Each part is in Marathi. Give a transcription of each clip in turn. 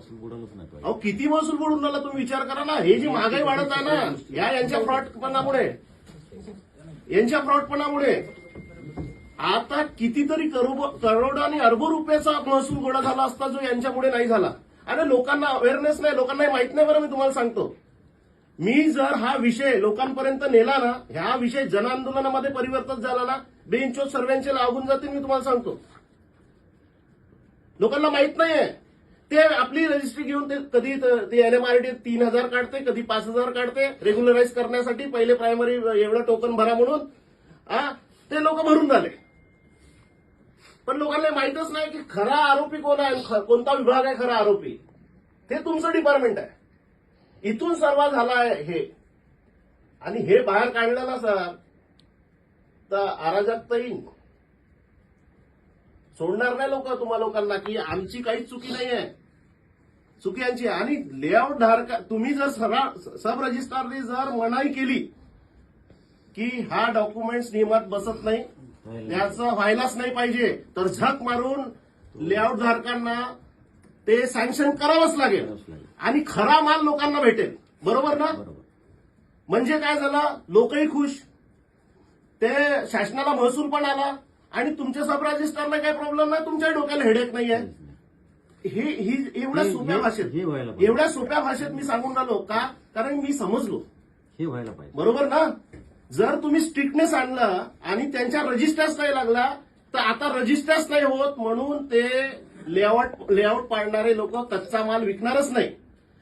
महसूल बुडालच नाही अहो पाहिजे किती महसूल बुडून राहिला तुम्ही विचार करा ना. हे जी महागाई वाढत आहे ना या यांच्या फ्रॉडपणामुळे यांच्या फ्रॉडपणामुळे आता कितीतरी करोड करोड आणि अरबो रुपयाचा महसूल गोळा झाला असता जो यांच्यामुळे नाही झाला. आणि लोकांना अवेअरनेस नाही लोकांना माहीत नाही बरं मी तुम्हाला सांगतो. मी जर हा विषय लोकांपर्यंत नेला ना ह्या विषय जनआंदोलनामध्ये परिवर्तन झाला ना बेंचोच सर्वांचे लागून जातील मी तुम्हाला सांगतो. लोकांना माहीत नाहीये. ते आपली रजिस्ट्री घेऊन ते कधी एल एम आर एनएमआरडी तीन हजार काढते कधी पाच हजार काढते रेग्युलराईज करण्यासाठी पहिले प्रायमरी एवढं टोकन भरा म्हणून हा ते लोक भरून झाले. पण लोकांना माहितच नाही की खरा आरोपी कोण आहे कोणता विभाग आहे खरा आरोपी. ते तुमचं डिपार्टमेंट आहे. इथून सर्व झाला आहे हे. आणि हे बाहेर काढलं ना सर तर अराजकता येईल सोडणार नाही लोक तुम्हा लोकांना की आमची काहीच चुकी नाही आहे चुकी यांची. आणि लेआउट धारका तुम्ही जर सब रजिस्ट्रारने जर मनाई केली की हा डॉक्युमेंट्स नियमात बसत नाही याचं व्हायलाच नाही पाहिजे तर झक मारून लेआउट धारकांना ते सँक्शन करावंच लागेल. आणि खरा माल लोकांना भेटेल. बरोबर ना? म्हणजे काय झालं? लोकही खुश. ते शासनाला महसूल पण आला. आणि तुमच्या सब रजिस्टरला काही प्रॉब्लेम नाही? तुमच्या डोक्याला हेडेक नाही आहे हे ही एवढ्या सोप्या भाषेत. एवढ्या सोप्या भाषेत मी सांगून राहिलो का? कारण मी समजलो. हे व्हायला पाहिजे. बरोबर ना? जर तुम्ही स्ट्रिक्टनेस आणलं आणि त्यांच्या रजिस्टर्स नाही लागला तर आता रजिस्टर्स नाही होत म्हणून ते लेआउट लेआउट पाडणारे लोक कच्चा माल विकणारच नाही.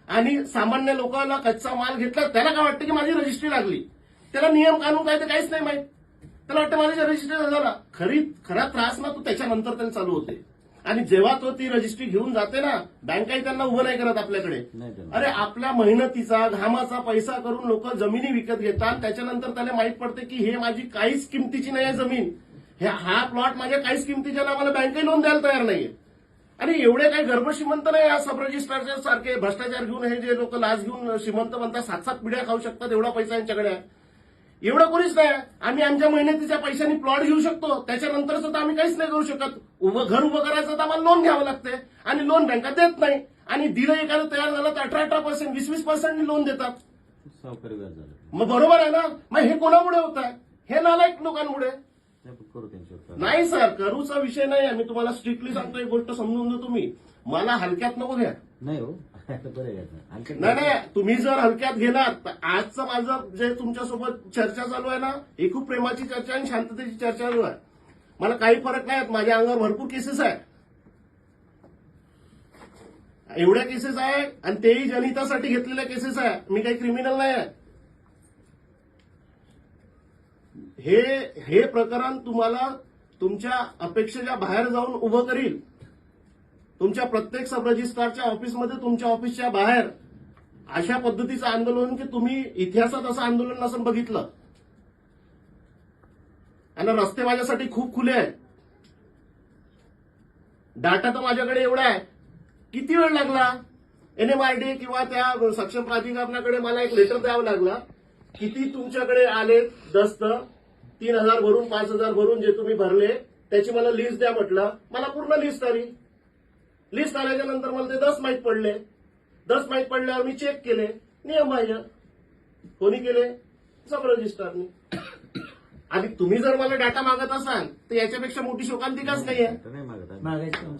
आणि सामान्य लोकांना कच्चा माल घेतला त्याला काय वाटतं की माझी रजिस्ट्री लागली? त्याला नियम कानून काय ते काहीच नाही माहीत. त्याला वाटतं माझी रजिस्ट्री झाला. खरी खरा त्रास ना तो त्याच्यानंतर त्याला चालू होते. आणि जेव्हा तो ती रजिस्ट्री घेऊन जाते ना बँकाही त्यांना उभं नाही करत आपल्याकडे. अरे आपल्या मेहनतीचा घामाचा पैसा करून लोक जमिनी विकत घेतात त्याच्यानंतर त्याला माहीत पडते की हे माझी काहीच किमतीची नाही आहे जमीन. हे हा प्लॉट माझ्या काहीच किमतीच्या ना मला बँकेही लोन द्यायला तयार नाहीये. आणि एवढे काही गर्भश्रीमंत नाही या सब रजिस्ट्रारच्या सारखे भ्रष्टाचार घेऊन हे जे लोक लाच घेऊन श्रीमंत बनतात सात सात पिढ्या खाऊ शकतात एवढा पैसा यांच्याकडे आहे. एवढं कोणीच नाही. आम्ही आमच्या मेहनतीच्या पैशाने प्लॉट घेऊ शकतो. त्याच्यानंतर सुद्धा आम्ही काहीच नाही करू शकत. उभं घर उभं करायचं तर आम्हाला लोन घ्यावं लागते. आणि लोन बँका देत नाही. आणि दिलं एखादं तयार झालं तर अठरा अठरा पर्सेंट वीस वीस पर्सेंट लोन देतात. मग बरोबर आहे ना? मग हे कोणामुळे होत आहे? हे नालायक लोकांमुळे. नाही सर करूचा विषय नाही. मी तुम्हाला स्ट्रिक्टली सांगतो एक गोष्ट समजून तुम्ही. मला हलक्यात नको घ्या. नाही हो. नाही नाही तुम्ही जर हलक्यात गेलात तर आजचं माझं जे तुमच्यासोबत चर्चा चालू आहे ना ही खूप प्रेमाची चर्चा आणि शांततेची चर्चा चालू आहे. मला काही फरक नाही. माझ्या अंगावर भरपूर केसेस आहे. एवढ्या केसेस आहे आणि तेही जनहितासाठी घेतलेल्या केसेस आहे. मी काही क्रिमिनल नाही आहे. हे हे प्रकरण तुम्हाला तुमच्या अपेक्षेच्या बाहेर जाऊन उभं करील. तुमच्या प्रत्येक सब रजिस्ट्रारच्या ऑफिसमध्ये तुमच्या ऑफिसच्या बाहेर अशा पद्धतीचं आंदोलन की तुम्ही इतिहासात असं आंदोलन नसून बघितलं. आणि रस्ते माझ्यासाठी खूप खुले आहेत. डाटा तर माझ्याकडे एवढा आहे. किती वेळ लागला? एनएमआरडी किंवा त्या सक्षम प्राधिकरणाकडे मला एक लेटर द्यावं लागला. किती तुमच्याकडे आले दस्त? तीन हजार भरून पाच हजार भरून जे तुम्ही भरले त्याची मला लिस्ट द्या म्हटलं. मला पूर्ण लिस्ट आली लिस्ट आल्याच्यानंतर मला ते दस माहीत पडले. दस माहीत पडल्यावर मी चेक केले. नियम बाह्य. कोणी केले? सब रजिस्ट्रारनी आणि तुम्ही जर मला डाटा मागत असाल तर याच्यापेक्षा मोठी शोकांतिकाच नाहीये. मागत आहे. मागायचं